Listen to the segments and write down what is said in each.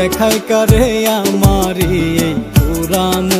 দেখায় করে আমারি এই পুরানো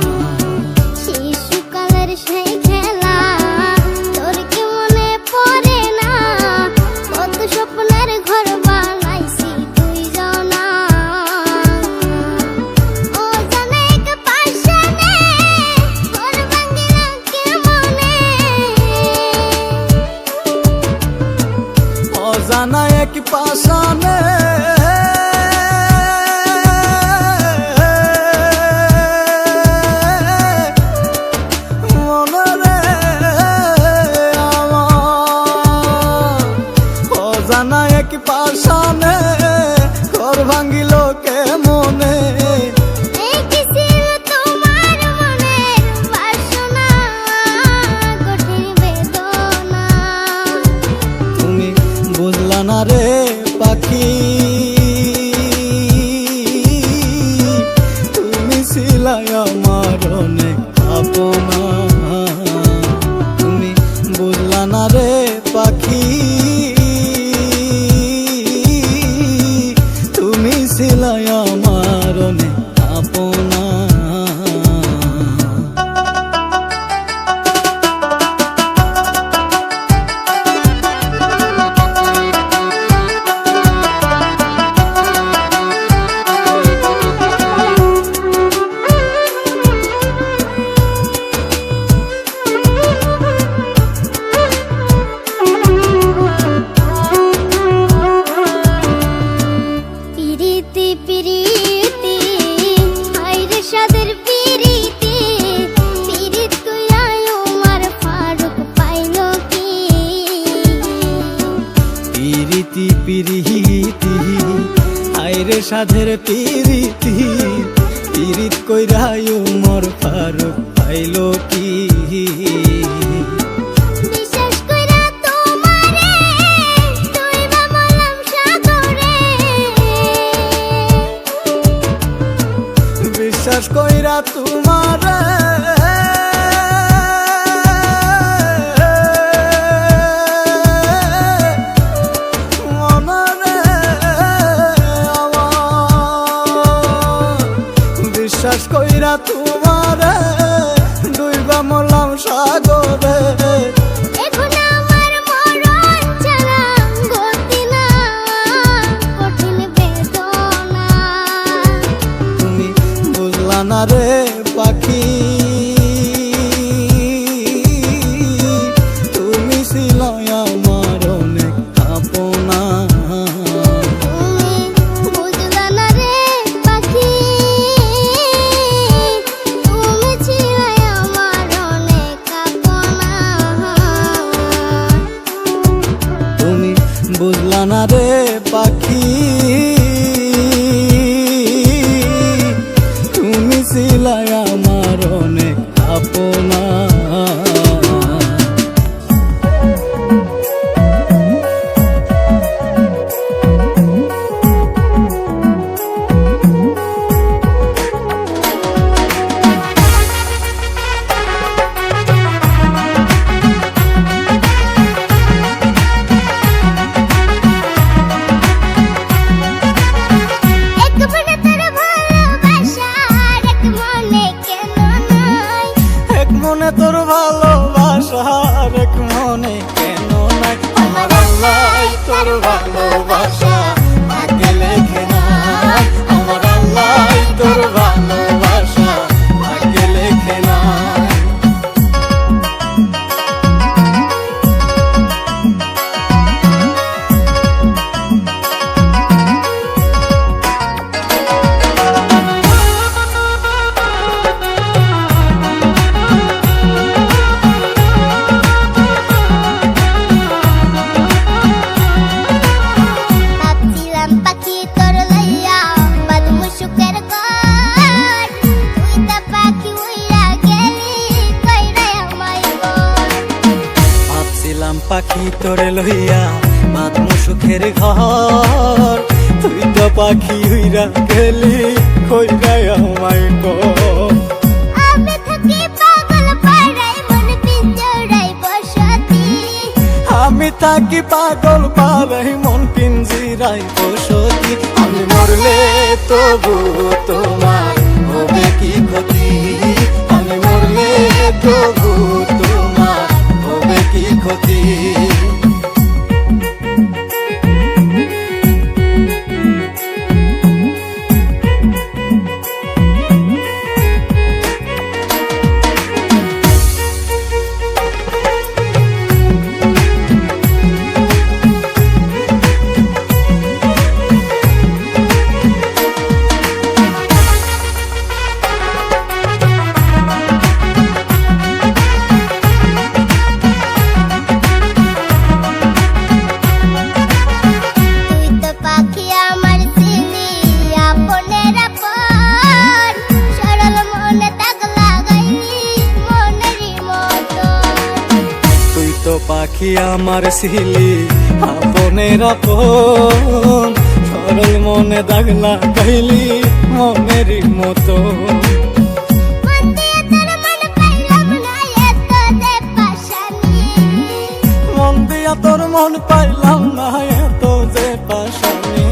ঠিকানা এক পাশানে। মরণে আপনা সাধের পিরিতি পিরিত কইরায়ু মর ফারুক পাইলো কি সাগরে লইয়া মাত মুসুখের ঘর। তুই তো পাখি হইরা গেলি কইরাই আমায় কর। আমি থাকি পাগল পালাই মন পিঞ্জিরাই বসতি। আমি মরলে তবু তোমার হবে কি ক্ষতি? আমি মরলে তবু তোমার হবে কি ক্ষতি? পাখি আমার শিলি আপনের আপন সরল মনে দাগ লাগাইলি মনের মতো। তোর মন পাইলাম না এত যে পাশানি।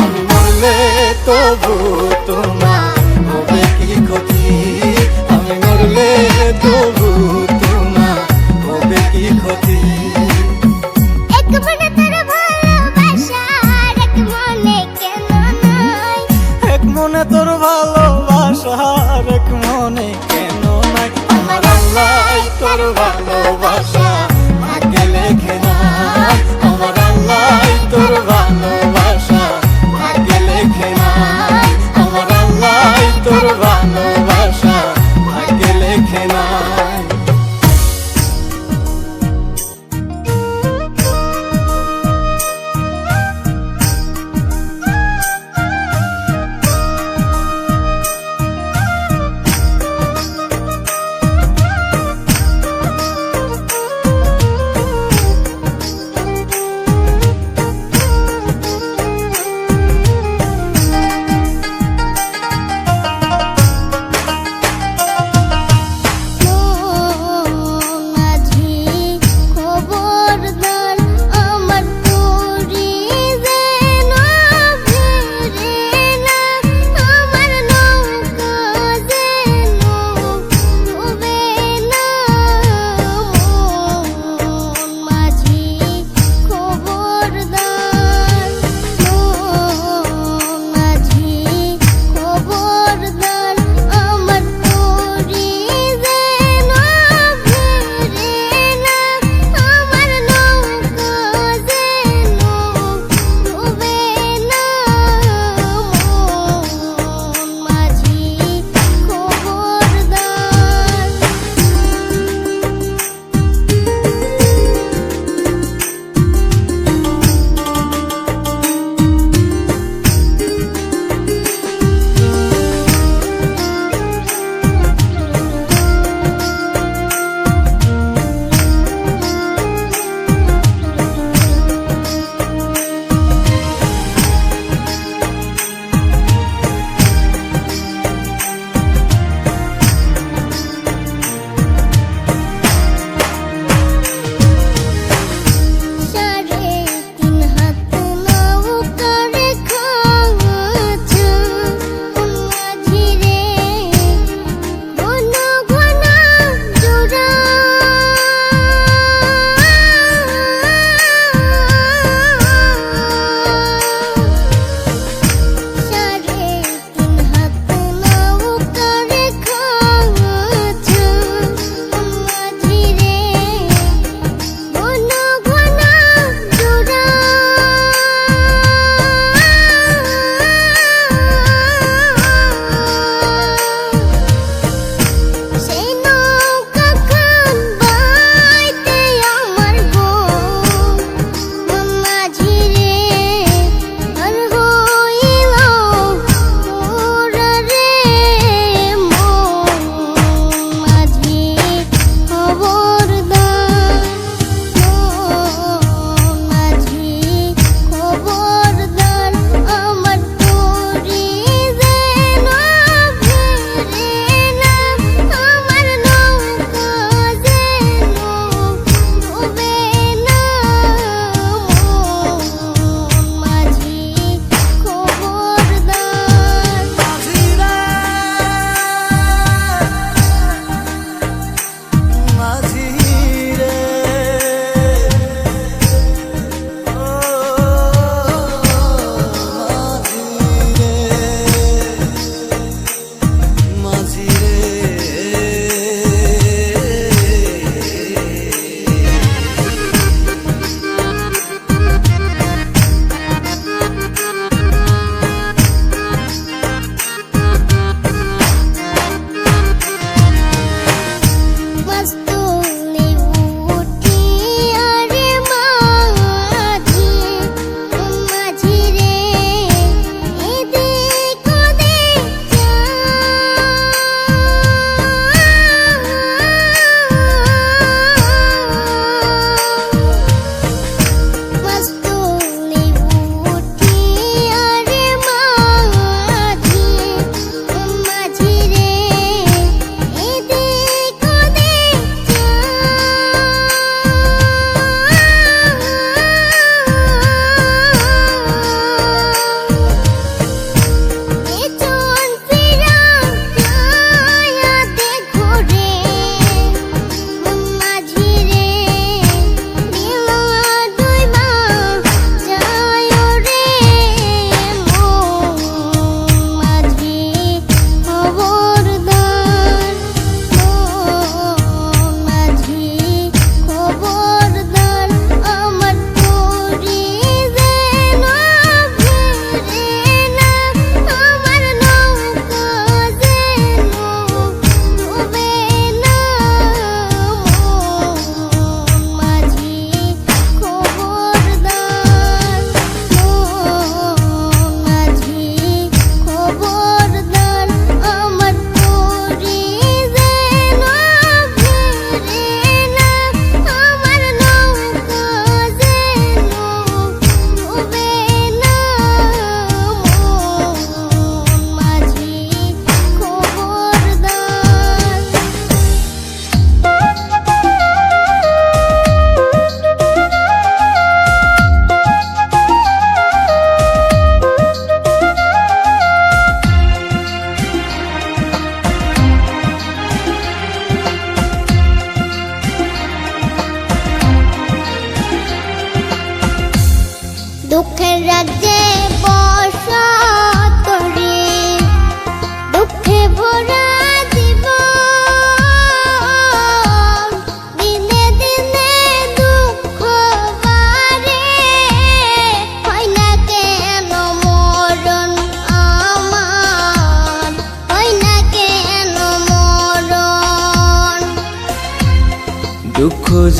আমি মরলে তবু তোমার হবে কি ক্ষতি? আমি মরলে তবু তোমার ভালোবাসা।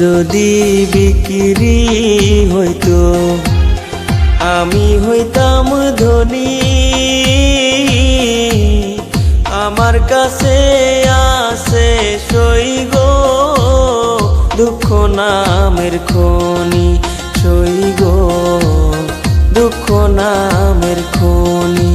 যদি বিক্রি হইতো, আমি হইতাম ধনী। আমার কাছে আছে সই গো দুঃখ নামের খনি সই দুঃখ নামের খনি।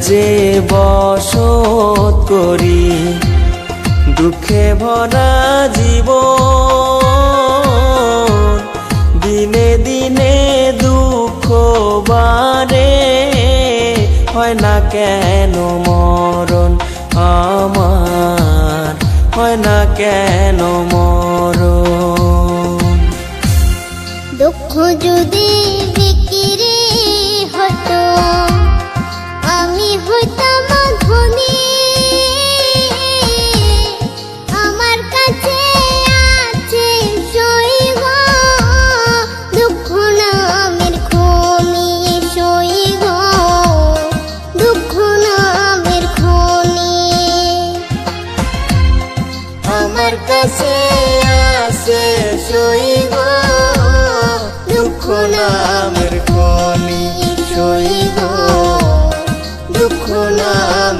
রাজ্যে বসত করি, দুঃখে ভরা জীব দিনে দিনে দুঃখ বারে হয় না কেন মরণ আমার, হয় না কেন মরণ? দুঃখ যদি কাছে আছে সই গো। দুঃখ নামের খনি সই দুঃখ নামের